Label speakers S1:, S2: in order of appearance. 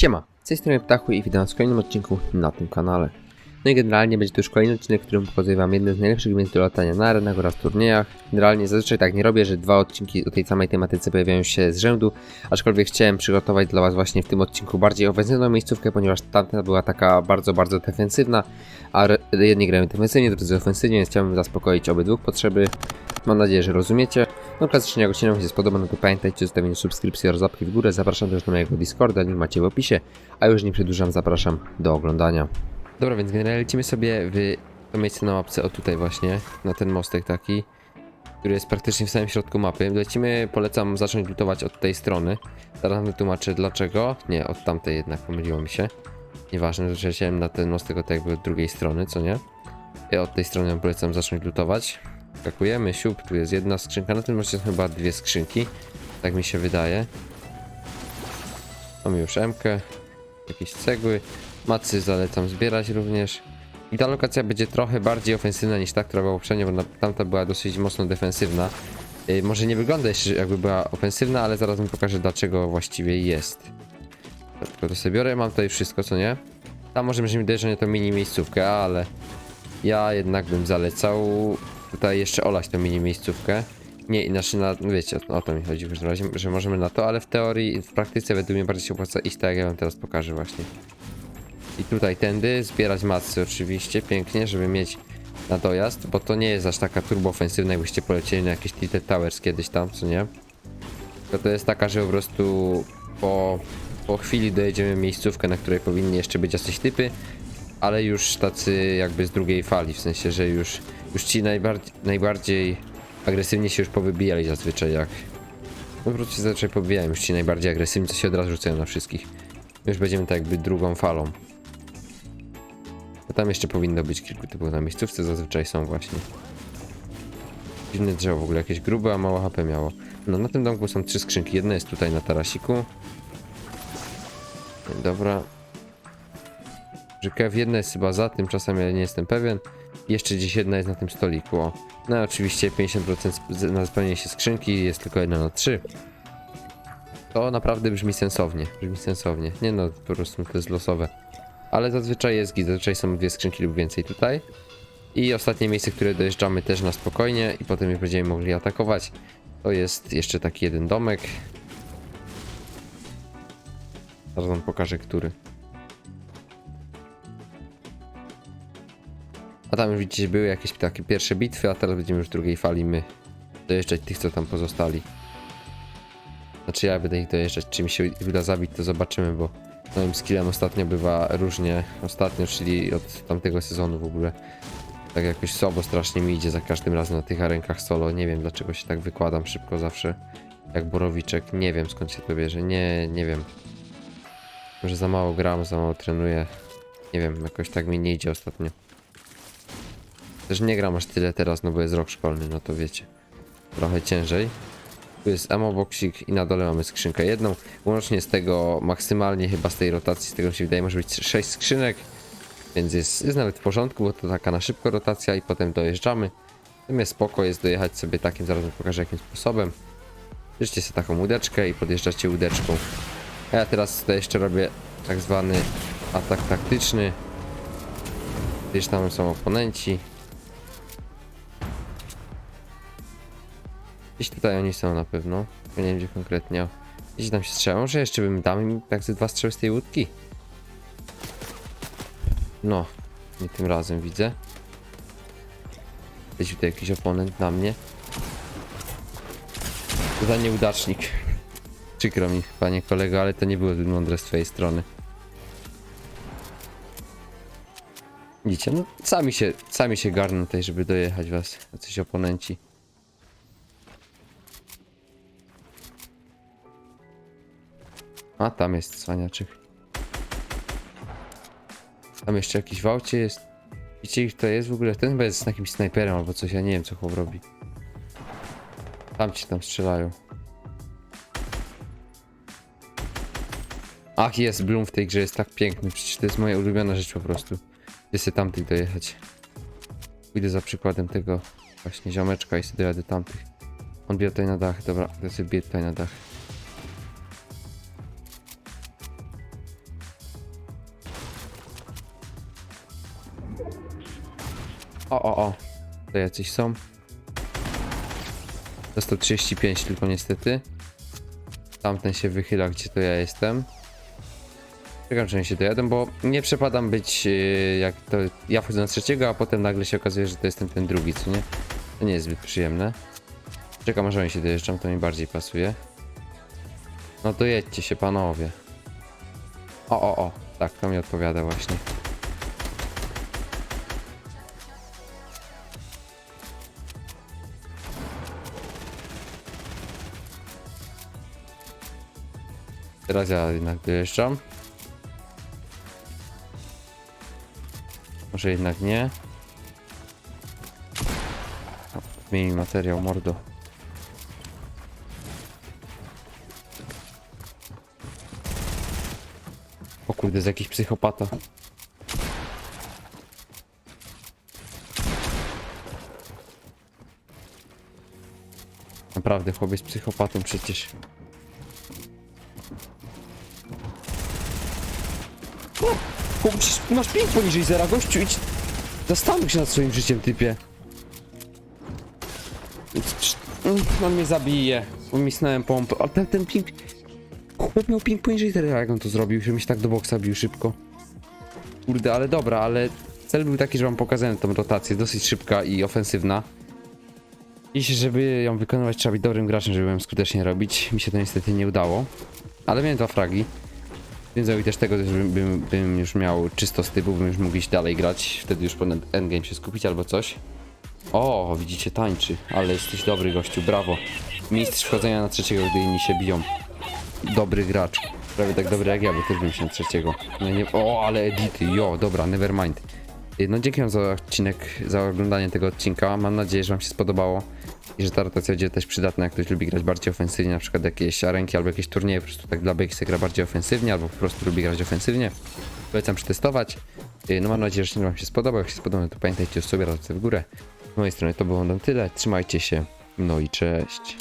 S1: Siema, z tej strony Ptachu i witam w kolejnym odcinku na tym kanale. No i generalnie będzie to już kolejny odcinek, w którym pokazuję wam jedne z najlepszych miejsc do latania na arenach oraz turniejach. Generalnie zazwyczaj tak nie robię, że dwa odcinki o tej samej tematyce pojawiają się z rzędu, aczkolwiek chciałem przygotować dla was właśnie w tym odcinku bardziej ofensywną miejscówkę, ponieważ tamta była taka bardzo, bardzo defensywna, a jedni grają defensywnie, drudzy ofensywnie, więc chciałbym zaspokoić obydwu potrzeby. Mam nadzieję, że rozumiecie. No klasycznie jak odcinek Wam się spodoba, no to pamiętajcie o zostawieniu subskrypcji oraz zapki w górę. Zapraszam też do mojego Discorda, link macie w opisie. A już nie przedłużam, zapraszam do oglądania. Dobra, więc generalnie lecimy sobie w to miejsce na mapce, o tutaj właśnie, na ten mostek taki, który jest praktycznie w samym środku mapy. Lecimy, polecam zacząć lutować od tej strony. Zaraz wytłumaczę dlaczego. Nie, od tamtej jednak, pomyliło mi się. Nieważne, że leciałem na ten mostek od jakby od drugiej strony, co nie? Ja od tej strony polecam zacząć lutować. Skakujemy, siup, tu jest jedna skrzynka, na tym moście są chyba dwie skrzynki. Tak mi się wydaje. Mamy już emkę, jakieś cegły. Macy zalecam zbierać również. I ta lokacja będzie trochę bardziej ofensywna niż ta, która była poprzednio, bo tamta była dosyć mocno defensywna. Yy, może nie wygląda jeszcze jakby była ofensywna, ale zaraz wam pokażę dlaczego właściwie jest. Tylko to sobie biorę, mam tutaj wszystko, co nie? Tam możemy mieć dojeżdżać to mini miejscówkę, ale ja jednak bym zalecał tutaj jeszcze olać tę mini miejscówkę. Nie, inaczej na, wiecie, o to mi chodzi w każdym razie, że możemy na to, ale w teorii, w praktyce według mnie bardziej się opłaca iść tak jak ja wam teraz pokażę właśnie. I tutaj tędy, zbierać macy oczywiście, pięknie, żeby mieć na dojazd, bo to nie jest aż taka turbo ofensywna, jakbyście polecieli na jakieś Tilted Towers kiedyś tam, co nie? Tylko to jest taka, że po prostu po, po chwili dojedziemy miejscówkę, na której powinny jeszcze być jacyś typy, ale już tacy jakby z drugiej fali, w sensie, że już, już ci najbardziej, najbardziej agresywnie się już powybijali zazwyczaj, jak... No po prostu się zazwyczaj powybijają już ci najbardziej agresywni, co się od razu rzucają na wszystkich. Już będziemy tak jakby drugą falą. Tam jeszcze powinno być kilku typów na miejscówce, zazwyczaj są właśnie. Dziwne drzewo w ogóle, jakieś grube, a mało HP miało. No na tym domku są trzy skrzynki, jedna jest tutaj na tarasiku. Dobra. Że Kev jedna jest chyba za tym, czasami ale nie jestem pewien. Jeszcze gdzieś jedna jest na tym stoliku. O. No oczywiście 50% z- na spełnienie się skrzynki, jest tylko jedna na 3. To naprawdę brzmi sensownie, brzmi sensownie. Nie no, po prostu to jest losowe. Ale zazwyczaj jest git, zazwyczaj są dwie skrzynki lub więcej tutaj. I ostatnie miejsce, które dojeżdżamy też na spokojnie i potem już będziemy mogli atakować. To jest jeszcze taki jeden domek. Zaraz wam pokażę, który. A tam już widzicie, były jakieś takie pierwsze bitwy, a teraz będziemy już w drugiej fali my dojeżdżać tych, co tam pozostali. Znaczy ja będę ich dojeżdżać, czy mi się uda zabić, to zobaczymy, bo moim skillem ostatnio bywa różnie. Ostatnio, czyli od tamtego sezonu w ogóle. Tak jakoś słabo strasznie mi idzie za każdym razem na tych arenkach solo. Nie wiem dlaczego się tak wykładam szybko zawsze. Jak borowiczek. Nie wiem skąd się to bierze. Nie, nie wiem. Może za mało gram, za mało trenuję. Nie wiem, jakoś tak mi nie idzie ostatnio. Też nie gram aż tyle teraz, no bo jest rok szkolny, no to wiecie. Trochę ciężej. Tu jest ammo boxik i na dole mamy skrzynkę jedną. Łącznie z tego maksymalnie chyba z tej rotacji, z tego się wydaje, może być 6 skrzynek. Więc jest, jest nawet w porządku, bo to taka na szybko rotacja i potem dojeżdżamy. Natomiast spoko jest dojechać sobie takim, zaraz pokażę jakim sposobem. Bierzcie sobie taką łódeczkę i podjeżdżacie łódeczką. A ja teraz tutaj jeszcze robię tak zwany atak taktyczny. Gdzieś tam są oponenci. Gdzieś tutaj oni są na pewno. Nie wiem gdzie konkretnie. Gdzieś tam się strzela. Może jeszcze bym dał im tak ze dwa strzały z tej łódki. No, nie tym razem widzę. Jest tutaj jakiś oponent na mnie. Za nieudacznik. Przykro mi, panie kolego, ale to nie było zbyt mądre z twojej strony. Widzicie, no sami się, sami się garną tutaj, żeby dojechać was, jacyś oponenci. A, tam jest cwaniaczyk. Tam jeszcze jakiś w aucie jest. Widzicie ich to jest w ogóle? Ten chyba jest z jakimś snajperem albo coś, ja nie wiem co chłop robi. Tam ci tam strzelają. Ach jest, Bloom w tej grze jest tak piękny, przecież to jest moja ulubiona rzecz po prostu. Chcę sobie tamtych dojechać. Pójdę za przykładem tego właśnie ziomeczka i sobie dojadę tamtych. On bije tutaj na dach, dobra, ja sobie biję tutaj na dach. O, o, o. To jacyś są. To 135 tylko niestety. Tamten się wychyla, gdzie to ja jestem. Czekam, czy oni się dojadą, bo nie przepadam być yy, jak to ja wchodzę na trzeciego, a potem nagle się okazuje, że to jestem ten drugi, co nie? To nie jest zbyt przyjemne. Czekam, aż oni się dojeżdżą, to mi bardziej pasuje. No to jedźcie się, panowie. O, o, o. Tak, to mi odpowiada właśnie. Teraz ja jednak dojeżdżam. Może jednak nie. Zmieni materiał, mordo. O kurde, jest jakiś psychopata. Naprawdę, chłop jest psychopatą przecież. Masz pięć poniżej zera, gościu, idź. Zastanów się nad swoim życiem, typie. On mnie zabije. Umisnąłem pompę. Ale ten, ten ping... Chłop miał ping poniżej zera, jak on to zrobił, że mi się tak do boksa bił szybko. Kurde, ale dobra, ale cel był taki, że wam pokazałem tą rotację, dosyć szybka i ofensywna. I żeby ją wykonywać, trzeba być dobrym graczem, żeby ją skutecznie robić. Mi się to niestety nie udało. Ale miałem dwa fragi. Więc i też tego, że bym, bym, już miał czysto z typu, bym już mógł iść dalej grać. Wtedy już po endgame się skupić albo coś. O, widzicie, tańczy. Ale jesteś dobry gościu, brawo. Mistrz wchodzenia na trzeciego, gdy inni się biją. Dobry gracz. Prawie tak dobry jak ja, bo też bym się na trzeciego. No nie, o, ale edity, jo, dobra, never mind. Y, No dzięki za odcinek, za oglądanie tego odcinka. Mam nadzieję, że wam się spodobało i że ta rotacja będzie też przydatna, jak ktoś lubi grać bardziej ofensywnie, na przykład jakieś arenki albo jakieś turnieje, po prostu tak dla BX gra bardziej ofensywnie, albo po prostu lubi grać ofensywnie. Polecam przetestować. Y, No mam nadzieję, że wam się spodobał. Jak się spodobał, to pamiętajcie o sobie, w górę. Z mojej strony to było na tyle. Trzymajcie się. No i cześć.